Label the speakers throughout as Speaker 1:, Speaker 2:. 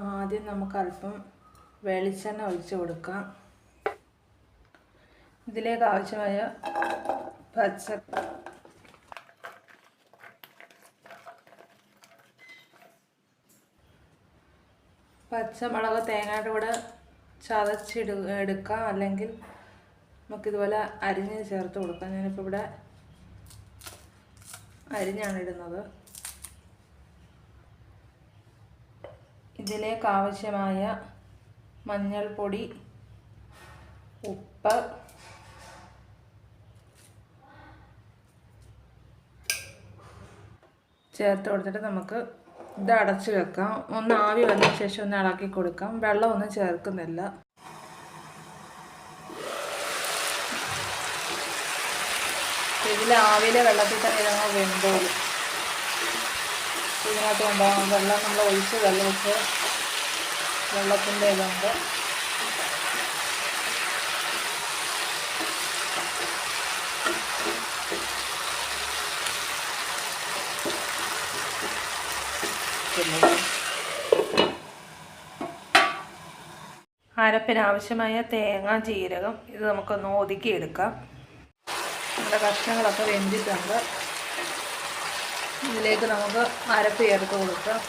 Speaker 1: ആദ്യം നമുക്ക് അല്പം വെളിച്ചെണ്ണ ഒഴിച്ച് കൊടുക്കാം. ഇതിലേക്ക് ആവശ്യമായ പച്ച പച്ചമുളക് തേങ്ങയുടെ കൂടെ ചതച്ചിട എടുക്കാം. അല്ലെങ്കിൽ നമുക്കിതുപോലെ അരിഞ്ഞ് ചേർത്ത് കൊടുക്കാം. ഞാനിപ്പോൾ ഇവിടെ അരിഞ്ഞാണ് ഇടുന്നത്. ഇതിലേക്ക് ആവശ്യമായ മഞ്ഞൾപ്പൊടി ഉപ്പ് ചേർത്ത് കൊടുത്തിട്ട് നമുക്ക് ഇത് അടച്ച് വെക്കാം. ഒന്ന് ആവി വന്ന ശേഷം ഒന്ന് ഇളക്കി കൊടുക്കാം. വെള്ളമൊന്നും ചേർക്കുന്നില്ല. ഇതിൽ ആവിയിലെ വെള്ളത്തിൽ തന്നെ ഇതങ്ങ് വെന്തോളും. ഇതിനകത്ത് ഉണ്ടാകും വെള്ളം നമ്മൾ ഒഴിച്ച് വെള്ളം വെച്ച് വെള്ളത്തിന്റെ ഇതുണ്ട്. അരപ്പിന് ആവശ്യമായ തേങ്ങ ജീരകം ഇത് നമുക്കൊന്ന് ഒതുക്കിയെടുക്കാം. നമ്മുടെ കഷ്ണങ്ങളൊക്കെ വെന്തിട്ടുണ്ട്. ഇതിലേക്ക് നമുക്ക് അരപ്പ് ചേർത്ത് കൊടുക്കാം.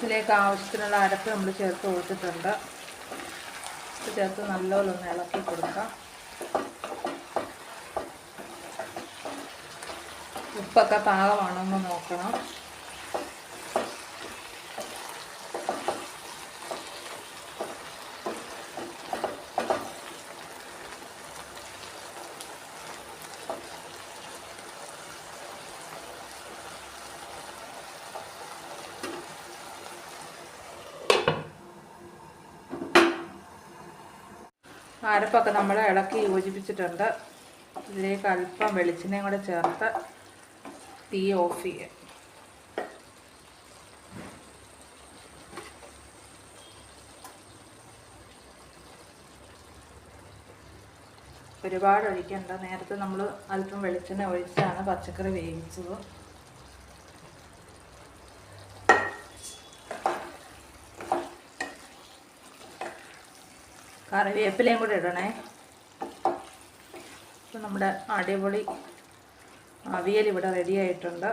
Speaker 1: ഇതിലേക്ക് ആവശ്യത്തിനുള്ള അരപ്പ് നമ്മൾ ചേർത്ത് കൊടുത്തിട്ടുണ്ട്. ചേർത്ത് നല്ലപോലെ ഒന്ന് ഇളക്കി കൊടുക്കാം. ഉപ്പൊക്കെ പാകമാണോ എന്ന് നോക്കണം. അരപ്പൊക്കെ നമ്മൾ ഇളക്കി യോജിപ്പിച്ചിട്ടുണ്ട്. ഇതിലേക്ക് അല്പം വെളിച്ചെണ്ണയും കൂടെ ചേർത്ത് തീ ഓഫ് ചെയ്യാം. ഒരുപാട് ഒഴിക്കണ്ട. നേരത്തെ നമ്മൾ അല്പം വെളിച്ചെണ്ണ ഒഴിച്ചാണ് പച്ചക്കറി വേവിച്ചത്. കറിവേപ്പിലയും കൂടെ ഇടണേ. അപ്പം നമ്മുടെ അടിപൊളി അവിയൽ ഇവിടെ റെഡി ആയിട്ടുണ്ട്.